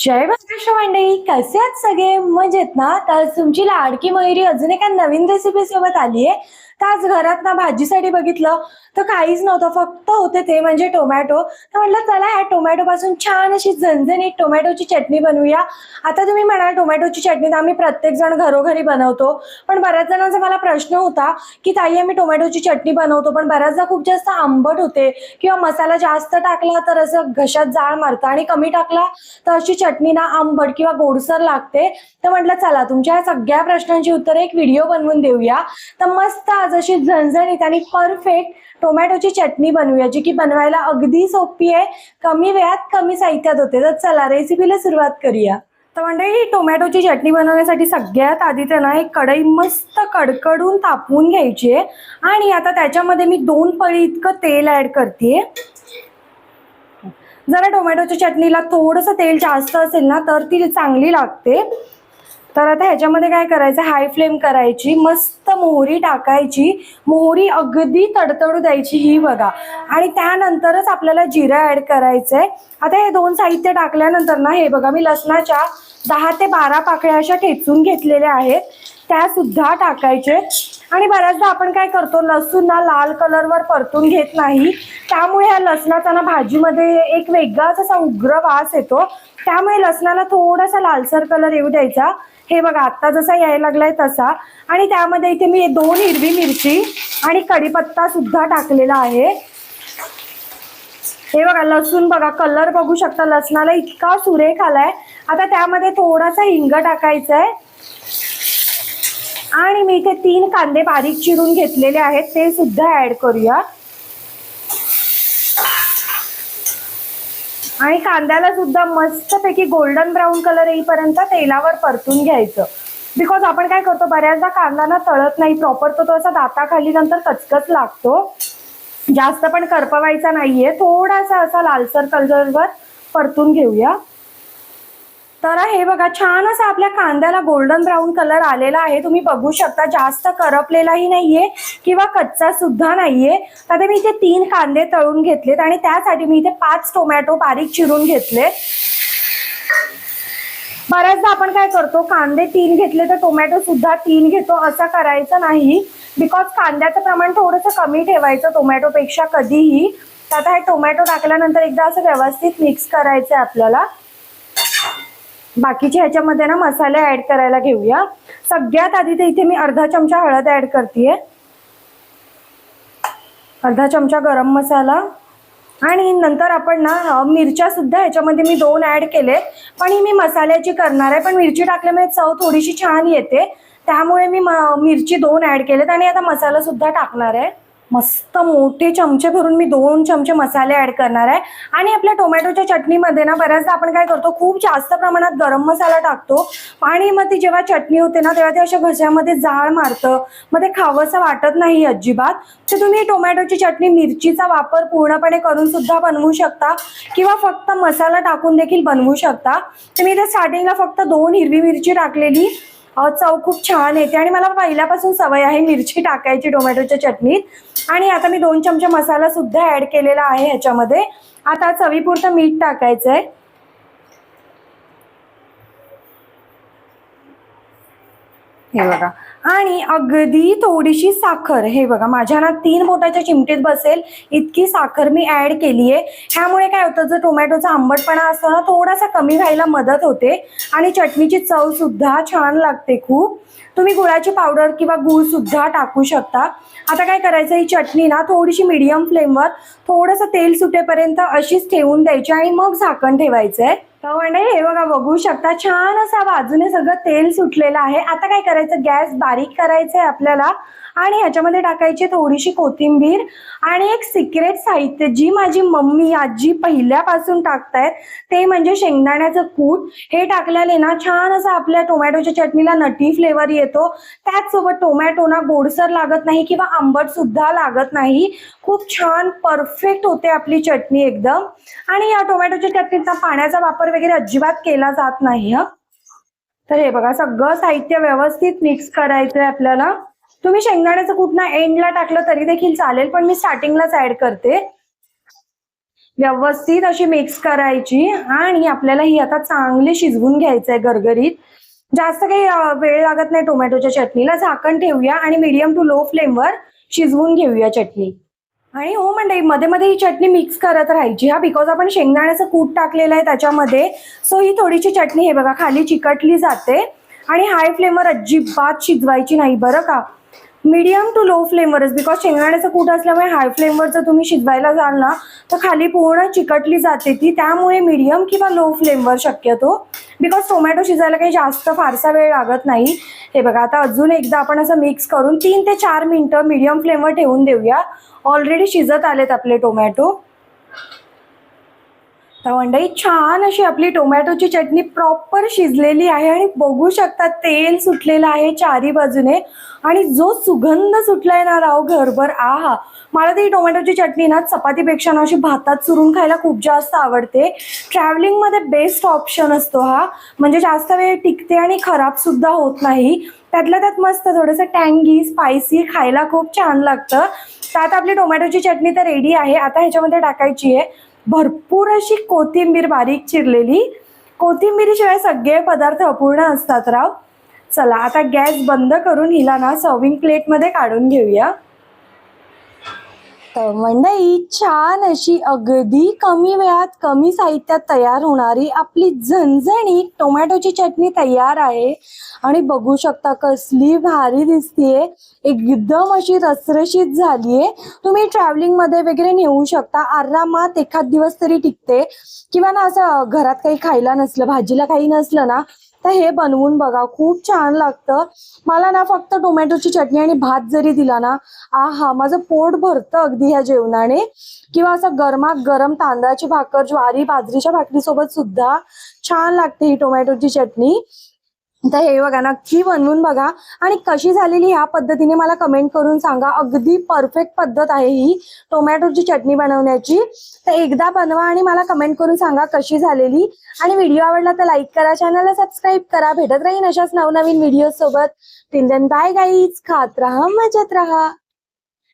जय महाराष्ट्र मंडळी कसे आहात सगळे? मजेत ना? तर तुमची लाडकी मयुरी अजून एका नवीन रेसिपी सोबत आली आहे तर घरात ना भाजीसाठी बघितलं तर काहीच नव्हतं फक्त होते ते म्हणजे टोमॅटो. तर म्हटलं चला या टोमॅटो पासून छान अशी झणझणीत टोमॅटोची चटणी बनवूया. आता तुम्ही म्हणाल टोमॅटोची चटणी तर आम्ही प्रत्येक जण घरोघरी बनवतो. पण बऱ्याच जणांचा मला प्रश्न होता की ताई आम्ही टोमॅटोची चटणी बनवतो पण बऱ्याचदा खूप जास्त आंबट होते किंवा मसाला जास्त टाकला तर असं घशात जाळ मारतं आणि कमी टाकला तर अशी चटणी ना आंबट किंवा गोडसर लागते. तर म्हटलं चला तुमच्या सगळ्या प्रश्नांची उत्तरं एक व्हिडिओ बनवून देऊया. तर मस्त आज अशी झणझणीत आणि परफेक्ट टोमॅटोची चटणी बनवूया जी की बनवायला अगदी सोपी आहे. कमी वेळात कमी साहित्यात होते. तर चला रेसिपीला सुरुवात करूया. तर मंडळी टोमॅटोची चटणी बनवण्यासाठी सगळ्यात आधी त्यांना एक कढई मस्त कडकडून तापवून घ्यायची आहे. आणि आता त्याच्यामध्ये मी दोन पळी इतकं तेल ऍड करते जरा टोमॅटोच्या चटणीला थोडंसं तेल जास्त असेल ना तर ती चांगली लागते. तर आता ह्याच्यामध्ये काय करायचं? हाय फ्लेम करायची मस्त मोहरी टाकायची. मोहरी अगदी तडतडू द्यायची ही बघा. आणि त्यानंतरच आपल्याला जिरा ऍड करायचंय. आता हे दोन साहित्य टाकल्यानंतर ना हे बघा मी लसणाच्या दहा ते बारा पाकळ्या अशा ठेचून घेतलेल्या आहेत. त्या सुद्धा टाकायचे. आणि बऱ्याचदा आपण काय करतो लसूण ना लाल कलरवर परतून घेत नाही. त्यामुळे ह्या लसणाचा ना भाजीमध्ये एक वेगळाच असा उग्र वास येतो. त्यामुळे लसणाला थोडासा लालसर कलर येऊ द्यायचा. हे बघा आत्ता जसा यायला लागलाय तसा. आणि त्यामध्ये इथे मी दोन हिरवी मिरची आणि कढीपत्ता सुद्धा टाकलेला आहे. हे बघा लसूण बघा कलर बघू शकता लसणाला इतका सुरेख आलाय. आता त्यामध्ये थोडासा हिंग टाकायचा आहे आणि मी इथे तीन कांदे बारीक चिरून घेतलेले आहेत ते सुद्धा ऍड करूया. आणि कांद्याला सुद्धा मस्तपैकी गोल्डन ब्राऊन कलर येईपर्यंत तेलावर परतून घ्यायचं. बिकॉज आपण काय करतो बऱ्याचदा कांदा ना तळत नाही प्रॉपर तो तो असा दाताखाली नंतर कचकच लागतो. जास्त पण करपवायचा नाहीये थोडासा असा लालसर कलरवर परतून घेऊया. तर हे बघा छान असा आपल्या कांद्याला गोल्डन ब्राऊन कलर आलेला आहे. तुम्ही बघू शकता जास्त करपलेलाही नाहीये किंवा कच्चा सुद्धा नाहीये. आता मी इथे तीन कांदे तळून घेतलेत आणि त्यासाठी मी इथे पाच टोमॅटो बारीक चिरून घेतले. बऱ्याचदा आपण काय करतो कांदे तीन घेतले तर टोमॅटो सुद्धा तीन घेतो असं करायचं नाही. बिकॉज कांद्याचं प्रमाण थोडंसं कमी ठेवायचं टोमॅटोपेक्षा कधीही. तर आता हे टोमॅटो टाकल्यानंतर एकदा असं व्यवस्थित मिक्स करायचं आहे आपल्याला. बाकीच्या ह्याच्यामध्ये ना मसाले ऍड करायला घेऊया. सगळ्यात आधी ते इथे मी अर्धा चमचा हळद ऍड करते अर्धा चमचा गरम मसाला. आणि नंतर आपण ना मिरच्या सुद्धा ह्याच्यामध्ये मी दोन ऍड केले. पण ही मी मसाल्याची करणार आहे. पण मिरची टाकल्यामुळे चव थोडीशी छान येते. त्यामुळे मी म- मिरची दोन ऍड केलेत आणि आता मसाला सुद्धा टाकणार आहे. मस्त मोठे चमचे भरून मी दोन चमचे मसाले ऍड करणार आहे. आणि आपल्या टोमॅटोच्या चटणीमध्ये ना बऱ्याचदा आपण काय करतो खूप जास्त प्रमाणात गरम मसाला टाकतो. आणि मग ती जेव्हा चटणी होते ना तेव्हा ते अशा घशामध्ये जाळ मारतं. मग ते खावंसं वाटत नाही अजिबात. तर तुम्ही टोमॅटोची चटणी मिरचीचा वापर पूर्णपणे करून सुद्धा बनवू शकता. किंवा फक्त मसाला टाकून देखील बनवू शकता. तर मी इथे स्टार्टिंगला फक्त दोन हिरवी मिरची टाकलेली. चव खूप छान येते. आणि मला पहिल्यापासून सवय आहे मिरची टाकायची टोमॅटोच्या चटणीत. आणि आता मी दोन चमचे मसाला सुद्धा ऍड केलेला आहे ह्याच्यामध्ये. आता चवीपुरतं मीठ टाकायचं आहे हे बघा. आणि अगदी थोडीशी साखर. हे बघा माझ्या ना तीन बोटाच्या चिमटीत बसेल इतकी साखर मी ऍड केली आहे ह्यामुळे काय होतं जर टोमॅटोचा आंबटपणा असतो ना थोडासा कमी व्हायला मदत होते. आणि चटणीची चव सुद्धा छान लागते खूप. तुम्ही गुळाची पावडर किंवा गुळ सुद्धा टाकू शकता. आता काय करायचं ही चटणी ना थोडीशी मीडियम फ्लेमवर थोडंसं तेल सुटेपर्यंत अशीच ठेवून द्यायची आणि मग झाकण ठेवायचं आहे तर म्हणजे हे बघा बघू शकता. छान असा बाजूने सगळं तेल सुटलेलं आहे. आता काय करायचं? गॅस बारीक करायचं आहे आपल्याला. आणि ह्याच्यामध्ये टाकायची थोडीशी कोथिंबीर आणि एक सिक्रेट साहित्य. जी माझी मम्मी आजी पहिल्यापासून टाकतायत ते म्हणजे शेंगदाण्याचं कूट. हे टाकल्याने ना छान असं आपल्या टोमॅटोच्या चटणीला नटी फ्लेवर येतो. त्याचसोबत टोमॅटो ना गोडसर लागत नाही किंवा आंबट सुद्धा लागत नाही. खूप छान परफेक्ट होते आपली चटणी एकदम. आणि या टोमॅटोच्या चटणीत ना पाण्याचा वापर वगैरे अजिबात केला जात नाही हा. तर हे बघा सगळं साहित्य व्यवस्थित मिक्स करायचंय आपल्याला. तुम्ही शेंगदाण्याचं कूट ना एंडला टाकलं तरी देखील चालेल पण मी स्टार्टिंगलाच ऍड करते. व्यवस्थित अशी मिक्स करायची आणि आपल्याला ही आता चांगली शिजवून घ्यायचं आहे गरगरीत जास्त काही वेळ लागत नाही टोमॅटोच्या चटणीला. झाकण ठेवूया आणि मीडियम टू लो फ्लेमवर शिजवून घेऊया चटणी. आणि हो म्हणजे मध्ये मध्ये ही चटणी मिक्स करत राहायची. हा बिकॉज आपण शेंगदाण्याचं कूट टाकलेलं आहे त्याच्यामध्ये. सो ही थोडीशी चटणी हे बघा खाली चिकटली जाते. आणि हाय फ्लेमवर अजिबात शिजवायची नाही बरं का? मीडियम टू लो फ्लेमवरच बिकॉज शेंगदाण्याचं कूट असल्यामुळे हाय फ्लेमवर जर तुम्ही शिजवायला जाल ना तर खाली पूर्ण चिकटली जाते ती. त्यामुळे मीडियम किंवा लो फ्लेमवर शक्यतो. बिकॉज टोमॅटो शिजायला काही जास्त फारसा वेळ लागत नाही. हे बघा आता अजून एकदा आपण असं मिक्स करून तीन ते चार मिनटं मीडियम फ्लेमवर ठेवून देऊया. ऑलरेडी शिजत आलेत आपले टोमॅटो तर मंडई छान अशी आपली टोमॅटोची चटणी प्रॉपर शिजलेली आहे आणि बघू शकता तेल सुटलेलं आहे चारी बाजूने. आणि जो सुगंध सुटलाय ना राव घरभर आहा. मला ती टोमॅटोची चटणी ना चपातीपेक्षा ना अशी भातात चुरून खायला खूप जास्त आवडते. ट्रॅव्हलिंगमध्ये बेस्ट ऑप्शन असतो हा. म्हणजे जास्त वेळ टिकते आणि खराब सुद्धा होत नाही. त्यातल्या त्यात मस्त थोडंसं टँगी स्पायसी खायला खूप छान लागतं. त्यात आपली टोमॅटोची चटणी तर रेडी आहे. आता ह्याच्यामध्ये टाकायची आहे. भरपूर अशी कोथिंबीर बारीक चिरलेली. कोथिंबीरीशिवाय सगळे पदार्थ अपूर्ण असतात राव. चला आता गॅस बंद करून हिला ना सर्विंग प्लेटमध्ये काढून घेऊया. तर मंडळी छान अशी अगदी कमी वेळात कमी साहित्यात तयार होणारी आपली झणझणीत टोमॅटोची चटणी तयार आहे. आणि बघू शकता कसली भारी दिसतीये. एकदम अशी रसरशीत झालीये. तुम्ही ट्रॅव्हलिंगमध्ये वगैरे नेऊ शकता. आरामात एखाद दिवस तरी टिकते. किंवा ना असं घरात काही खायला नसलं भाजीला काही नसलं ना तर हे बनवून बघा खूप छान लागतं. मला ना फक्त टोमॅटोची चटणी आणि भात जरी दिला ना आहा माझं पोट भरतं अगदी ह्या जेवणाने. किंवा असं गरमात गरम तांदळाची भाकर ज्वारी बाजरीच्या भाकरीसोबत सुद्धा छान लागते ही टोमॅटोची चटणी. तर हे बघा नक्की बनवून बघा. आणि कशी झालेली ह्या पद्धतीने मला कमेंट करून सांगा. अगदी परफेक्ट पद्धत आहे ही टोमॅटोची चटणी बनवण्याची. तर एकदा बनवा आणि मला कमेंट करून सांगा कशी झालेली. आणि व्हिडिओ आवडला तर लाईक करा चॅनलला सबस्क्राईब करा. भेटत राहीन अशाच नवनवीन व्हिडिओ सोबत. टिल देन बाय गाईज खात राहा मजेत राहा.